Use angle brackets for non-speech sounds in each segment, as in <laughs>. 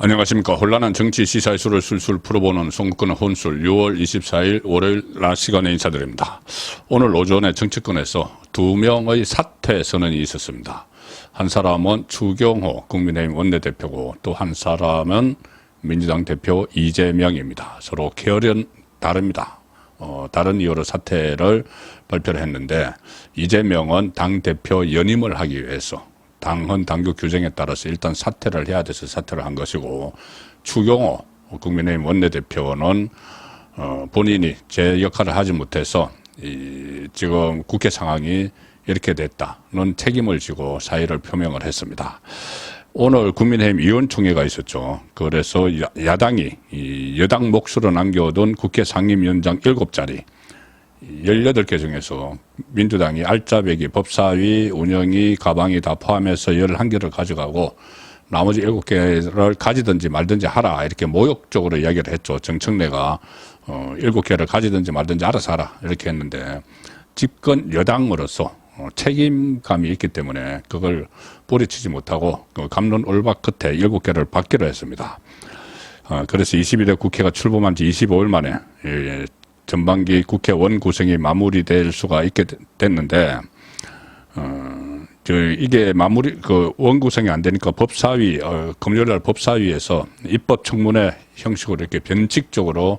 안녕하십니까. 혼란한 정치 시사의 수를 술술 풀어보는 송국근 혼술 6월 24일 월요일 낮 시간에 인사드립니다. 오늘 오전에 정치권에서 두 명의 사퇴 선언이 있었습니다. 한 사람은 추경호 국민의힘 원내대표고 또 한 사람은 민주당 대표 이재명입니다. 서로 계열은 다릅니다. 어, 다른 이유로 사퇴를 발표를 했는데 이재명은 당 대표 연임을 하기 위해서 당헌 당규 규정에 따라서 일단 사퇴를 해야 돼서 사퇴를 한 것이고 추경호 국민의힘 원내대표는 어, 본인이 제 역할을 하지 못해서 이, 지금 국회 상황이 이렇게 됐다는 책임을 지고 사의를 표명을 했습니다. 오늘 국민의힘 위원총회가 있었죠. 그래서 야- 야당이 이 여당 몫으로 남겨둔 국회 상임위원장 7자리 18개 중에서 민주당이 알짜배기, 법사위, 운영위, 가방이 다 포함해서 11개를 가져가고 나머지 7개를 가지든지 말든지 하라 이렇게 모욕적으로 이야기를 했죠. 정청래가 어, 7개를 가지든지 말든지 알아서 하라 이렇게 했는데 집권 여당으로서 어, 책임감이 있기 때문에 그걸 뿌리치지 못하고 그 감론 올박 끝에 7개를 받기로 했습니다. 어, 그래서 22대 국회가 출범한 지 25일 만에 예, 전반기 국회 원 구성이 마무리될 수가 있게 되- 됐는데 어, 저 이게 마무리 그 원 구성이 안 되니까 법사위 어, 금요일 날 법사위에서 입법 청문회 형식으로 이렇게 변칙적으로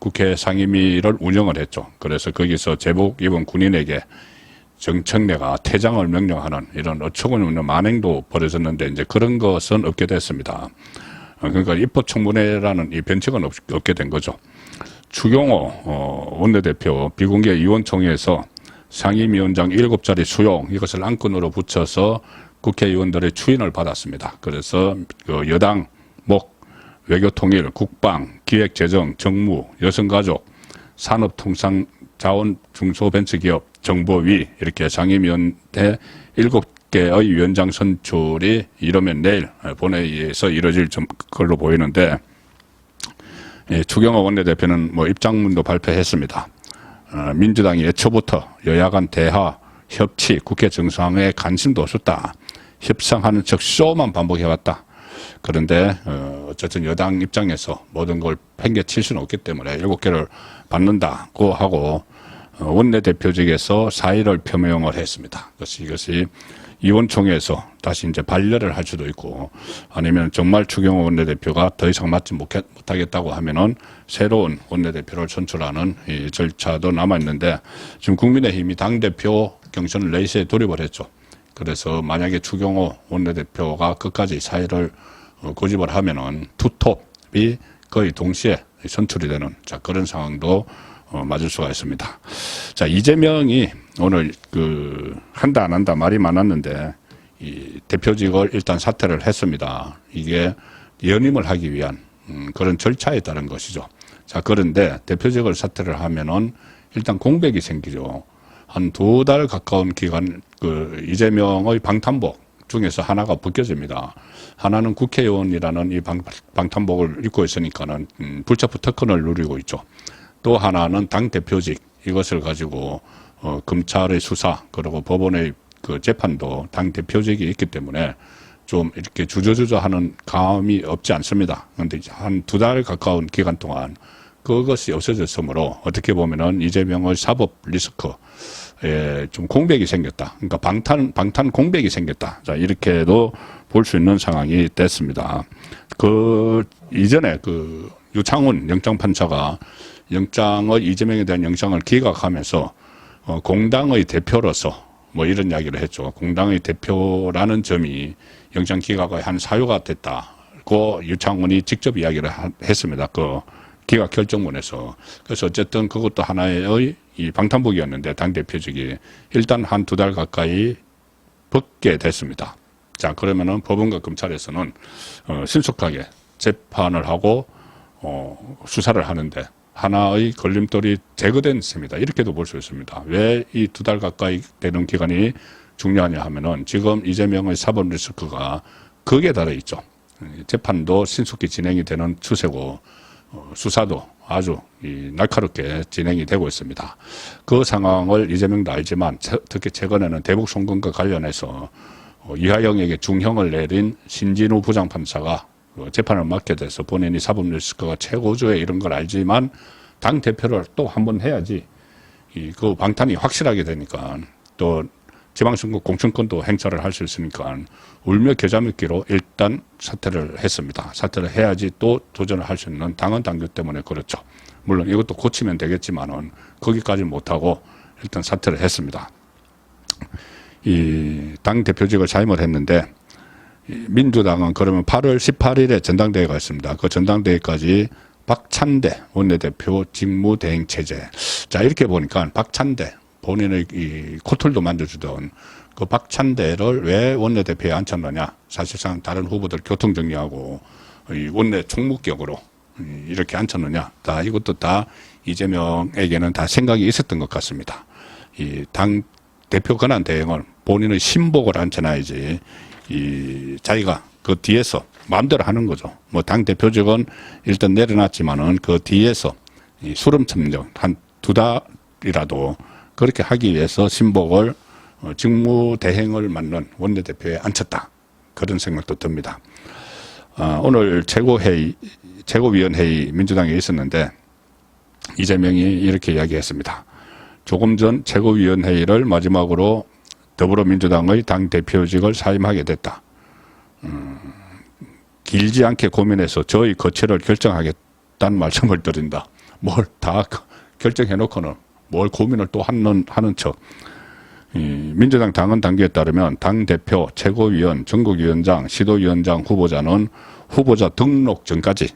국회 상임위를 운영을 했죠. 그래서 거기서 제복 입은 군인에게 정청래가 퇴장을 명령하는 이런 어처구니없는 만행도 벌어졌는데 이제 그런 것은 없게 됐습니다. 어, 그러니까 입법청문회라는 이 변칙은 없, 없게 된 거죠. 추경호 어, 원내대표 비공개 의원총회에서 상임위원장 7자리 수용 이것을 안건으로 붙여서 국회의원들의 추인을 받았습니다. 그래서 그 여당 목 외교통일, 국방, 기획재정, 정무, 여성가족, 산업통상 자원 중소벤처기업, 정보위 이렇게 상임위원회 7개의 위원장 선출이 이러면 내일 본회의에서 이뤄질 좀 걸로 보이는데 예, 추경호 원내대표는 뭐 입장문도 발표했습니다. 어, 민주당이 애초부터 여야 간 대화, 협치, 국회 정상에 관심도 없었다. 협상하는 척 쇼만 반복해왔다. 그런데 어, 어쨌든 여당 입장에서 모든 걸 팽개칠 수는 없기 때문에 일곱 개를 받는다고 하고 어, 원내대표직에서 사의를 표명을 했습니다. 그래서 이것이 이원총회에서 다시 이제 반려를 할 수도 있고 아니면 정말 추경호 원내대표가 더 이상 못해- 못하겠다고 하면은 새로운 원내대표를 선출하는 이 절차도 남아 있는데 지금 국민의힘이 당 대표 경선 레이스에 돌입을 했죠. 그래서 만약에 추경호 원내대표가 끝까지 사의를 어, 고집을 하면은 투톱이 거의 동시에 선출이 되는 자 그런 상황도 어, 맞을 수가 있습니다. 자 이재명이 오늘 그 한다 안 한다 말이 많았는데 이 대표직을 일단 사퇴를 했습니다. 이게 연임을 하기 위한 음, 그런 절차에 따른 것이죠. 자 그런데 대표직을 사퇴를 하면은 일단 공백이 생기죠. 한 두 달 가까운 기간 그 이재명의 방탄복 중에서 하나가 벗겨집니다. 하나는 국회의원이라는 이 방, 방탄복을 입고 있으니까는 음, 불체포 특권을 누리고 있죠. 또 하나는 당 대표직 이것을 가지고 어, 검찰의 수사 그리고 법원의 그 재판도 당 대표직이 있기 때문에 좀 이렇게 주저주저하는 감이 없지 않습니다. 그런데 한 두 달 가까운 기간 동안 그것이 없어졌으므로 어떻게 보면은 이재명의 사법 리스크 에 좀 공백이 생겼다. 그러니까 방탄 방탄 공백이 생겼다. 자 이렇게도 볼 수 있는 상황이 됐습니다. 그 이전에 그 유창훈 영장 판사가 영장을 이재명에 대한 영장을 기각하면서 어, 공당의 대표로서 뭐 이런 이야기를 했죠. 공당의 대표라는 점이 영장 기각의 한 사유가 됐다고 유창훈이 직접 이야기를 하- 했습니다. 그 기각 결정문에서. 그래서 어쨌든 그것도 하나의 이 방탄복이었는데 당 대표직이 일단 한 두 달 가까이 벗게 됐습니다. 자 그러면은 법원과 검찰에서는 어, 신속하게 재판을 하고 어, 수사를 하는데 하나의 걸림돌이 제거된 셈이다. 이렇게도 볼 수 있습니다. 왜 이 두 달 가까이 되는 기간이 중요하냐 하면은 지금 이재명의 사법 리스크가 극에 달해 있죠. 이 재판도 신속히 진행이 되는 추세고 어, 수사도 아주 이 날카롭게 진행이 되고 있습니다. 그 상황을 이재명도 알지만 체- 특히 최근에는 대북 송금과 관련해서 어, 이하영에게 중형을 내린 신진우 부장판사가 그 재판을 맡게 돼서 본인이 사법 리스크가 최고조에 이런 걸 알지만 당 대표를 또 한 번 해야지 이 그 방탄이 확실하게 되니까 또 지방선거 공천권도 행사를 할 수 있으니까 울며 겨자 먹기로 일단 사퇴를 했습니다. 사퇴를 해야지 또 도전을 할 수 있는 당헌 당규 때문에 그렇죠. 물론 이것도 고치면 되겠지만은 거기까지 못하고 일단 사퇴를 했습니다. 이 당 대표직을 사임을 했는데 이 민주당은 그러면 8월 18일에 전당대회가 있습니다. 그 전당대회까지 박찬대 원내대표 직무대행 체제. 자 이렇게 보니까 박찬대 본인의 이 코털도 만져주던 그 박찬대를 왜 원내대표에 앉혔느냐? 사실상 다른 후보들 교통 정리하고 이 원내 총무격으로 이 이렇게 앉혔느냐? 다 이것도 다 이재명에게는 다 생각이 있었던 것 같습니다. 이 당 대표 권한 대행을 본인의 신복을 앉혀놔야지 이 자기가 그 뒤에서 마음대로 하는 거죠. 뭐 당 대표직은 일단 내려놨지만은 그 뒤에서 이 수렴 첨령 한두 달이라도 그렇게 하기 위해서 신복을 어, 직무 대행을 맡는 원내대표에 앉혔다. 그런 생각도 듭니다. 아, 오늘 최고회의, 최고위원회의 민주당에 있었는데 이재명이 이렇게 이야기했습니다. 조금 전 최고위원회의를 마지막으로 더불어민주당의 당 대표직을 사임하게 됐다. 음, 길지 않게 고민해서 저의 거취를 결정하겠다는 말씀을 드린다. 뭘 다 결정해놓고는 뭘 고민을 또 하는 하는 척. 이 민주당 당헌 당규에 따르면 당 대표, 최고위원, 전국위원장, 시도위원장 후보자는 후보자 등록 전까지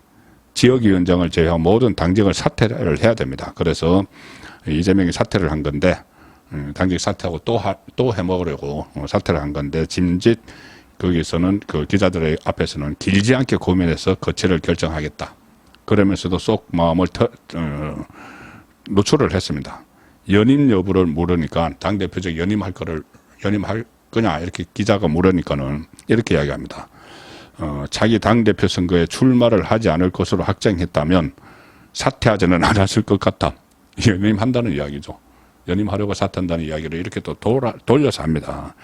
지역위원장을 제외한 모든 당직을 사퇴를 해야 됩니다. 그래서 이재명이 사퇴를 한 건데 음, 당직 사퇴하고 또또 해먹으려고 어, 사퇴를 한 건데 짐짓 거기서는 그 기자들의 앞에서는 길지 않게 고민해서 거취를 결정하겠다. 그러면서도 쏙 마음을 터, 어, 노출을 했습니다. 연임 여부를 물으니까 당 대표적 연임할 거를 연임할 거냐 이렇게 기자가 물으니까는 이렇게 이야기합니다. 어, 자기 당 대표 선거에 출마를 하지 않을 것으로 확정했다면 사퇴하지는 <laughs> 않았을 것 같다. 연임한다는 이야기죠. 연임하려고 사퇴한다는 이야기를 이렇게 또 돌아, 돌려서 합니다.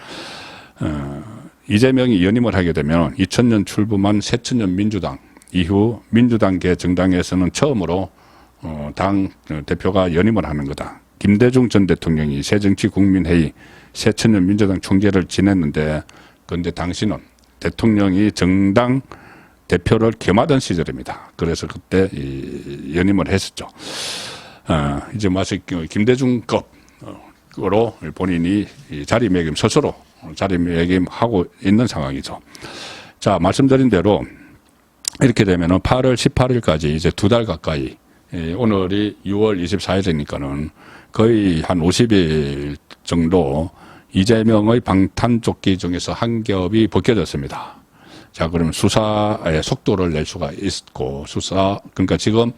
어, 이재명이 연임을 하게 되면 2000년 출범한 새천년 민주당 이후 민주당계 정당에서는 처음으로 어, 당 대표가 연임을 하는 거다. 김대중 전 대통령이 새정치국민회의 새천년 민주당 총재를 지냈는데 그런데 당시는 대통령이 정당 대표를 겸하던 시절입니다. 그래서 그때 이 연임을 했었죠. 어, 이제 마치 김대중급으로 본인이 이 자리매김 스스로 자리매김하고 있는 상황이죠. 자 말씀드린 대로 이렇게 되면은 8월 18일까지 이제 두 달 가까이 예, 오늘이 6월 24일이니까는 거의 한 50일 정도 이재명의 방탄조끼 중에서 한 겹이 벗겨졌습니다. 자, 그러면 수사의 속도를 낼 수가 있고, 수사, 그러니까 지금,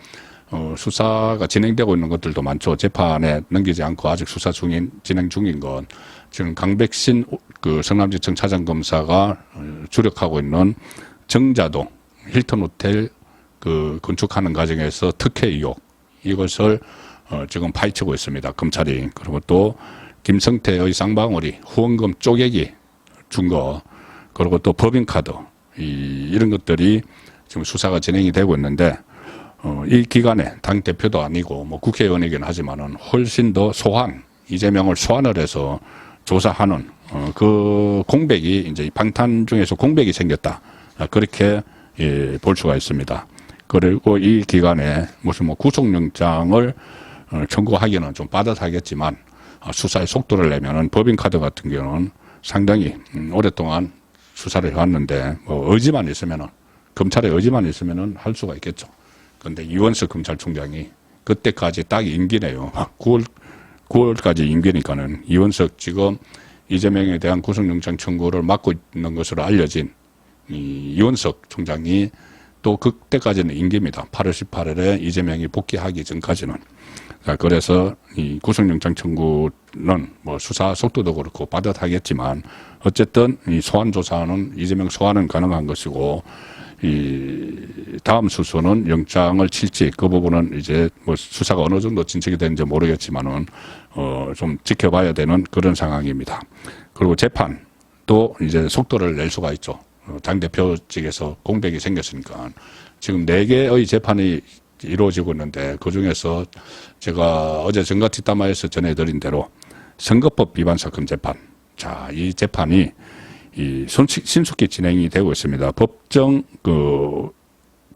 어, 수사가 진행되고 있는 것들도 많죠. 재판에 넘기지 않고 아직 수사 중인, 진행 중인 건, 지금 강백신 그 성남지청 차장검사가 어, 주력하고 있는 정자동, 힐튼 호텔 그 건축하는 과정에서 특혜 의혹, 이것을 어, 지금 파헤치고 있습니다. 검찰이. 그리고 또 김성태의 쌍방울이 후원금 쪼개기 준 거, 그리고 또 법인카드, 이, 이런 것들이 지금 수사가 진행이 되고 있는데, 어, 이 기간에 당 대표도 아니고 뭐 국회의원이긴 하지만은 훨씬 더 소환, 이재명을 소환을 해서 조사하는 어, 그 공백이 이제 이 방탄 중에서 공백이 생겼다. 아, 그렇게 예, 볼 수가 있습니다. 그리고 이 기간에 무슨 뭐 구속영장을 어, 청구하기는 좀 빠듯하겠지만 어, 수사의 속도를 내면은 법인카드 같은 경우는 상당히 음, 오랫동안 수사를 해왔는데 뭐 의지만 있으면은 검찰의 의지만 있으면은 할 수가 있겠죠. 그런데 이원석 검찰총장이 그때까지 딱 임기네요. <laughs> 9월 9월까지 임기니까는 이원석 지금 이재명에 대한 구속영장 청구를 맡고 있는 것으로 알려진 이 이원석 총장이 또 그때까지는 임기입니다. 8월 18일에 이재명이 복귀하기 전까지는. 자, 그래서 이 구속영장 청구는 뭐 수사 속도도 그렇고 빠듯하겠지만 어쨌든 이 소환 조사는 이재명 소환은 가능한 것이고 이 다음 수소는 영장을 칠지 그 부분은 이제 뭐 수사가 어느 정도 진척이 되는지 모르겠지만은 어 좀 지켜봐야 되는 그런 상황입니다. 그리고 재판도 이제 속도를 낼 수가 있죠. 어, 당대표 측에서 공백이 생겼으니까 지금 네 개의 재판이 이루어지고 있는데 그 중에서 제가 어제 정가뒷담화에서 전해드린 대로 선거법 위반 사건 재판. 자, 이 재판이 이 손치- 신속히 진행이 되고 있습니다. 법정 그,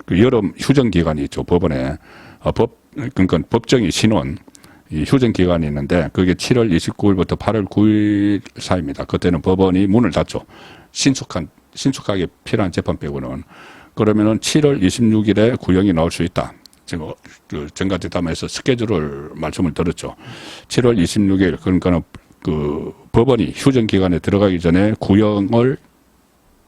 그 여름 휴정 기간이 있죠. 법원에 어, 법 그러니까 법정이 신원 이 휴정 기간이 있는데 그게 7월 29일부터 8월 9일 사이입니다. 그때는 법원이 문을 닫죠. 신속한 신속하게 필요한 재판 빼고는 그러면은 7월 26일에 구형이 나올 수 있다. 지금 그 정가뒷담화에서 스케줄을 말씀을 드렸죠. 7월 26일 그러니까는 그 법원이 휴정 기간에 들어가기 전에 구형을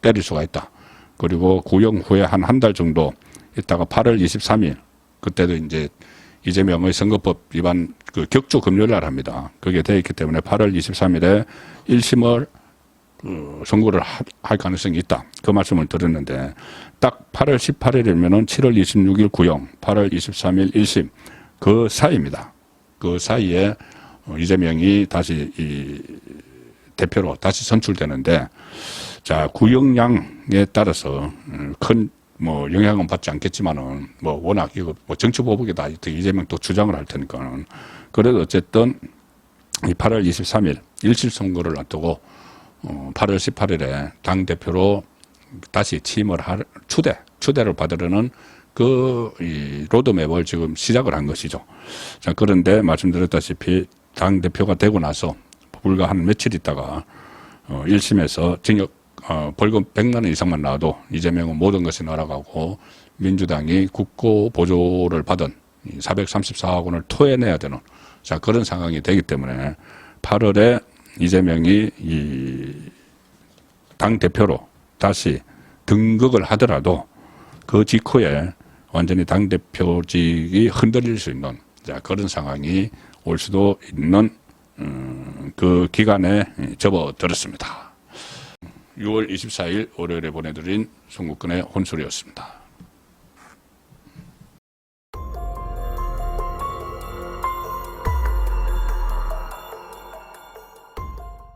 때릴 수가 있다. 그리고 구형 후에 한 한 달 정도 있다가 8월 23일 그때도 이제 이재명의 선거법 위반 그 격주 금요일 날 합니다. 그게 돼 있기 때문에 8월 23일에 1심을 그 선고를 하- 할 가능성이 있다. 그 말씀을 드렸는데 딱 8월 18일이면은 7월 26일 구형, 8월 23일 1심 그 사이입니다. 그 사이에 어, 이재명이 다시 이 대표로 다시 선출되는데 자 구형량에 따라서 음, 큰뭐 영향은 받지 않겠지만은 뭐 워낙 이거 뭐 정치 보복이다 이재명 또 주장을 할 테니까는 그래도 어쨌든 이 8월 23일 일실 선거를 앞두고 어, 8월 18일에 당 대표로 다시 취임을 할 추대 추대를 받으려는 그 이 로드맵을 지금 시작을 한 것이죠. 자 그런데 말씀드렸다시피 당 대표가 되고 나서 불과 한 며칠 있다가 어, 1심에서 징역 어, 벌금 100만 원 이상만 나와도 이재명은 모든 것이 날아가고 민주당이 국고 보조를 받은 434억 원을 토해내야 되는 자 그런 상황이 되기 때문에 8월에 이재명이 이 당 대표로 다시 등극을 하더라도 그 직후에 완전히 당 대표직이 흔들릴 수 있는 자 그런 상황이 올 수도 있는 음, 그 기간에 접어들었습니다. 6월 24일 월요일에 보내드린 송국근의 혼술이었습니다.